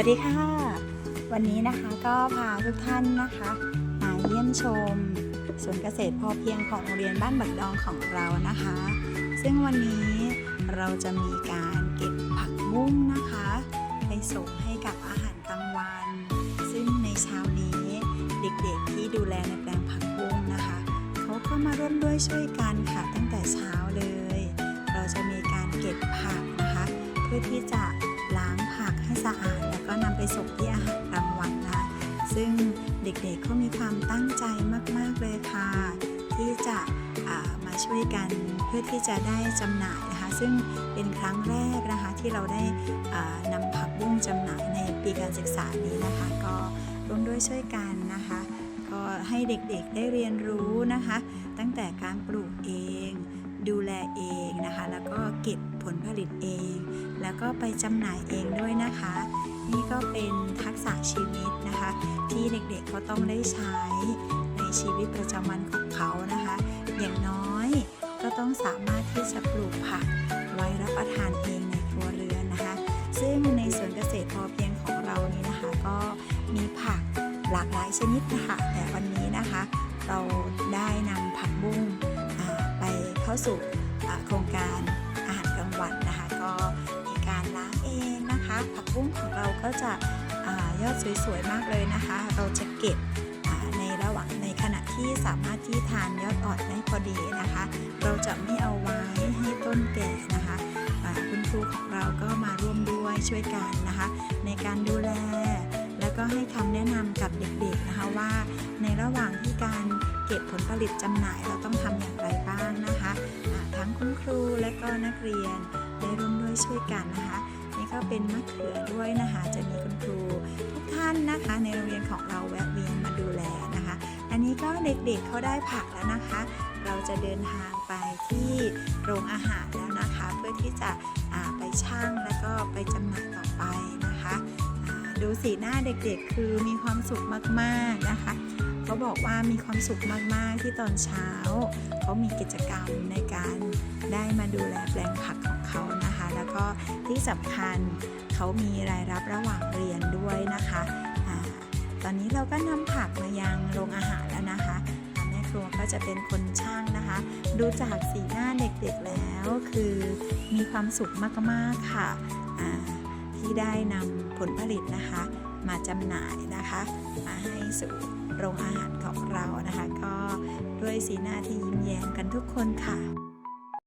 วัสดีค่ะ วันนี้นะคะก็พาทุกท่านนะคะมาเยี่ยมชมสวนเกษตรพอเพียงของโรงเรียนบ้านบักดองของเรานะคะ ซึ่งวันนี้เราจะมีการเก็บผักบุ้งนะคะ ไปส่งให้กับอาหารกลางวัน ซึ่งในเช้านี้เด็กๆที่ดูแลในแปลงผักบุ้งนะคะ เขาก็มาร่วมด้วยช่วยกันค่ะตั้งแต่เช้า ส่งที่อาหารกลางวันนะ ซึ่งเด็กๆเขามีความตั้งใจมากๆเลยค่ะ ที่จะมาช่วยกันเพื่อที่จะได้จำหน่ายนะคะ ซึ่งเป็นครั้งแรกนะคะที่เราได้นำผักบุ้งจำหน่ายในปีการศึกษานี้นะคะ ก็ร่วมด้วยช่วยกันนะคะ ก็ให้เด็กๆได้เรียนรู้นะคะ ตั้งแต่การปลูกเองดูแลเองนะคะ แล้วก็เก็บผลผลิตเอง แล้วก็ไปจำหน่ายเองด้วยนะคะ นี่ก็เป็นทักษะชีวิตนะคะ ที่เด็กๆเขาต้องได้ใช้ในชีวิตประจำวันของเขานะคะ อย่างน้อยก็ต้องสามารถที่จะปลูกผักไว้รับประทานเองในครัวเรือนนะคะ ซึ่งในสวนเกษตรพอเพียงของเรานี้นะคะ ก็มีผักหลากหลายชนิดนะคะแต่วันนี้นะคะ เราได้นำผักบุ้งไปเข้าสู่โครงการอาหารกลางวันนะคะ ก็ ผักบุ้งของเราก็จะอยอดสวยๆมากเลยนะคะ เราจะเก็บในระหว่างในขณะที่สามารถที่ทานยอดอ่อนได้พอดีนะคะ เราจะไม่เอาไว้ให้ต้นแก่นะคะคุณครูของเราก็มาร่วมด้วยช่วยกันนะคะ ในการดูแล แล้วก็ให้คำแนะนำกับเด็กๆนะคะว่าในระหว่างที่การเก็บผลผลิตจำหน่ายเราต้องทำอย่างไรบ้างนะคะ ทั้งคุณครูและก็นักเรียนได้ร่วมด้วยช่วยกันนะคะ ก็เป็นมะเขือด้วยนะคะ จะมีคุณครูทุกท่านนะคะ ในโรงเรียนของเราแวะเวียนมาดูแลนะคะ อันนี้ก็เด็กๆเขาได้ผักแล้วนะคะ เราจะเดินทางไปที่โรงอาหารแล้วนะคะ เพื่อที่จะไปชั่งแล้วก็ไปจำหน่ายต่อไปนะคะดูสีหน้าเด็กๆ คือมีความสุขมากๆนะคะเขาบอกว่ามีความสุขมากๆที่ตอนเช้าเขามีกิจกรรมในการได้มาดูแลแปลงผักของเขานะคะ แล้วก็ ที่สำคัญเขามีรายรับระหว่างเรียนด้วยนะคะอาตอนนี้เราก็นำผักมายังโรงอาหารแล้วนะคะแม่ครัวก็จะเป็นคนช่างนะคะ ดูจากสีหน้าเด็กๆแล้วคือมีความสุขมากๆค่ะที่ได้นำผลผลิตนะคะ มาจำหน่ายนะคะ มาให้สู่โรงอาหารของเรานะคะ ก็ด้วยสีหน้าที่ยิ้มแย้มกันทุกคนค่ะ